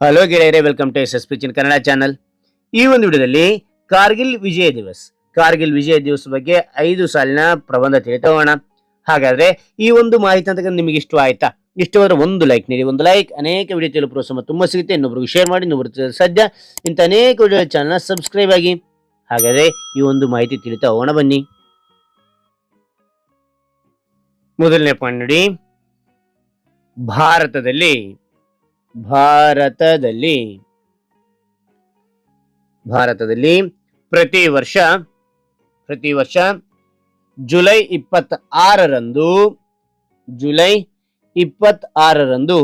Hello ಗೆಳೆಯರೆ welcome to S S P Chin Kannada channel ಈ ಒಂದು ವಿಡಿಯೋದಲ್ಲಿ ಕಾರ್ಗಿಲ್ ವಿಜಯ ದಿವಸ್. ಕಾರ್ಗಿಲ್ ವಿಜಯ ದಿವಸ ಬಗ್ಗೆ ಐದು ಸಾಲಿನ ಪ್ರಬಂಧ ತಿಳಿತೋಣ ಹಾಗಾದ್ರೆ ಈ ಒಂದು ಮಾಹಿತಿ ಅಂತ ನಿಮಗೆ ಇಷ್ಟ ಆಯ್ತಾ? ಇಷ್ಟವಾದ್ರೆ ಒಂದು ಲೈಕ್ ನೀಡಿ. ಒಂದು ಲೈಕ್ ಅನೇಕ ವಿಡಿಯೋ ತಿಳಿಯಲು ಪ್ರೋತ್ಸಾಹ ತುಂಬಾ ಸಿಗುತ್ತೆ. ಇನ್ನೊಬ್ರಿಗೆ ಶೇರ್ ಮಾಡಿ, ಇನ್ನೊಬ್ರು ಸದ್ಯ ಇಂಥ ಅನೇಕ ವಿಡಿಯೋ ಚಾನಲ್ ಸಬ್ಸ್ಕ್ರೈಬ್ ಆಗಿ. ಹಾಗಾದ್ರೆ ಈ ಒಂದು ಮಾಹಿತಿ ತಿಳಿತಾ ಹೋಗೋಣ ಬನ್ನಿ. ಮೊದಲನೇ ಪಾಯಿಂಟ್ ನೋಡಿ. ಭಾರತದಲ್ಲಿ ಭಾರತದಲ್ಲಿ. ಭಾರತದಲ್ಲಿ ಪ್ರತಿ ವರ್ಷ ಪ್ರತಿ ವರ್ಷ ಜುಲೈ ಇಪ್ಪತ್ತ ಆರರಂದು ಜುಲೈ ಇಪ್ಪತ್ತ ಆರರಂದು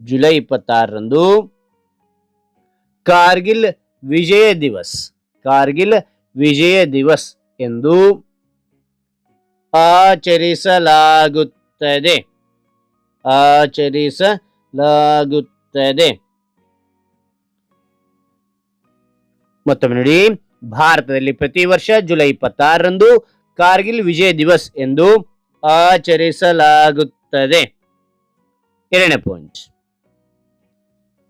ಜುಲೈ ಇಪ್ಪತ್ತಾರರಂದು ಕಾರ್ಗಿಲ್ ವಿಜಯ ದಿವಸ್, ಕಾರ್ಗಿಲ್ ವಿಜಯ ದಿವಸ್ ಎಂದು ಆಚರಿಸಲಾಗುತ್ತದೆ. ಆಚರಿಸಲಾಗುತ್ತದೆ ಮತ್ತೊಮ್ಮೆ ನೋಡಿ, ಭಾರತದಲ್ಲಿ ಪ್ರತಿ ವರ್ಷ ಜುಲೈ ಇಪ್ಪತ್ತಾರರಂದು ಕಾರ್ಗಿಲ್ ವಿಜಯ ದಿವಸ್ ಎಂದು ಆಚರಿಸಲಾಗುತ್ತದೆ. ಎರಡನೇ ಪಾಯಿಂಟ್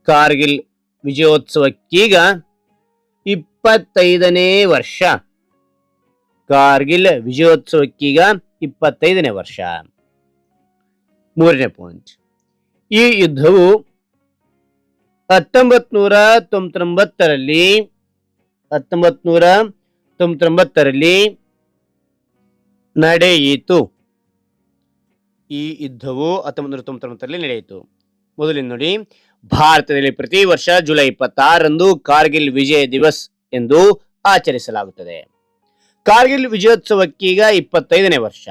ಕಾರ್ಗಿಲ್ ವಿಜಯೋತ್ಸವಕ್ಕೀಗ ಇಪ್ಪತ್ತೈದನೇ ವರ್ಷ. ಕಾರ್ಗಿಲ್ ವಿಜಯೋತ್ಸವಕ್ಕೀಗ ಇಪ್ಪತ್ತೈದನೇ ವರ್ಷ. ಮೂರನೇ ಪಾಯಿಂಟ್ ಈ ಯುದ್ಧವು ಹತ್ತೊಂಬತ್ ನೂರ ತೊಂಬತ್ತೊಂಬತ್ತರಲ್ಲಿ ಹತ್ತೊಂಬತ್ ನೂರ ತೊಂಬತ್ತೊಂಬತ್ತರಲ್ಲಿ ನಡೆಯಿತು. ಈ ಯುದ್ಧವು ಹತ್ತೊಂಬತ್ತು ನೂರ ತೊಂಬತ್ತೊಂಬತ್ತರಲ್ಲಿ ನಡೆಯಿತು. ಮೊದಲಿನ ನೋಡಿ, ಭಾರತದಲ್ಲಿ ಪ್ರತಿ ವರ್ಷ ಜುಲೈ ಇಪ್ಪತ್ತಾರರಂದು ಕಾರ್ಗಿಲ್ ವಿಜಯ ದಿವಸ್ ಎಂದು ಆಚರಿಸಲಾಗುತ್ತದೆ. ಕಾರ್ಗಿಲ್ ವಿಜಯೋತ್ಸವಕ್ಕೀಗ ಇಪ್ಪತ್ತೈದನೇ ವರ್ಷ.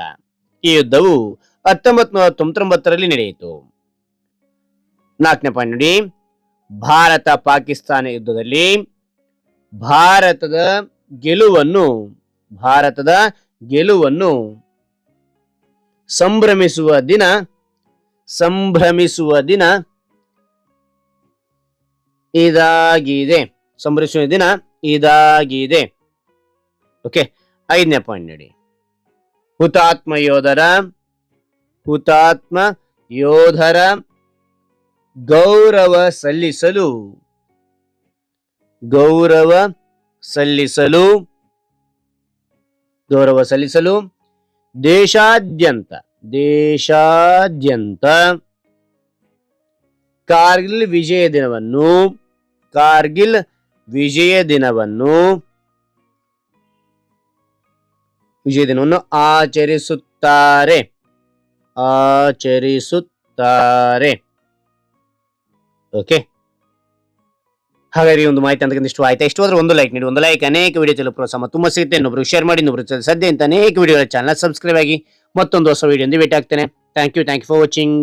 ಈ ಯುದ್ಧವು ಹತ್ತೊಂಬತ್ ನೂರ ತೊಂಬತ್ತೊಂಬತ್ತರಲ್ಲಿ ನಡೆಯಿತು. ನಾಲ್ಕನೇ ಪಾಯಿಂಟ್ ನೋಡಿ. ಭಾರತ ಪಾಕಿಸ್ತಾನ ಯುದ್ಧದಲ್ಲಿ ಭಾರತದ ಗೆಲುವನ್ನು ಭಾರತದ ಗೆಲುವನ್ನು ಸಂಭ್ರಮಿಸುವ ದಿನ ಸಂಭ್ರಮಿಸುವ ದಿನ ಇದಾಗಿದೆ. ಸಂಭ್ರಮಿಸುವ ದಿನ ಇದಾಗಿದೆ. ಓಕೆ ಐದನೇ ಪಾಯಿಂಟ್ ನೋಡಿ. ಹುತಾತ್ಮ ಯೋಧರ ಹುತಾತ್ಮ ಯೋಧರ ಗೌರವ ಸಲ್ಲಿಸಲು. ಗೌರವ ಸಲ್ಲಿಸಲು. ಗೌರವ ಸಲ್ಲಿಸಲು. ದೇಶಾದ್ಯಂತ ದೇಶಾದ್ಯಂತ. ಕಾರ್ಗಿಲ್ ವಿಜಯ ದಿನವನ್ನು, ಕಾರ್ಗಿಲ್ ವಿಜಯ ದಿನವನ್ನು. ವಿಜಯ ದಿನವನ್ನು ಆಚರಿಸುತ್ತಾರೆ. ಆಚರಿಸುತ್ತಾರೆ. ಓಕೆ ಈ ಒಂದು ಮಾಹಿತಿ ಅಂತಕ್ಕಂಥ ಇಷ್ಟು ಆಯ್ತಾ? ಇಷ್ಟು ಹೋದ್ರೆ ಒಂದು ಲೈಕ್ ನೀಡಿ, ಒಂದು ಲೈಕ್ ಅನೇಕ ವಿಡಿಯೋ ಚಲೋ ಪ್ರೋತ್ಸಾಹ ತುಂಬ ಸಿಗುತ್ತೆ. ಇನ್ನೊಬ್ರು ಶೇರ್ ಮಾಡಿ, ಇನ್ನೊಬ್ರು ಸದ್ಯ ಅಂತ ಅನೇಕ ವಿಡಿಯೋ ಚಾನಲ್ ಸಬ್ಸ್ಕ್ರೈಬ್ ಆಗಿ ಮತ್ತೊಂದು ಹೊಸ ವಿಡಿಯೋ ಭೇಟಿ ಆಗ್ತೇನೆ thank you thank you for watching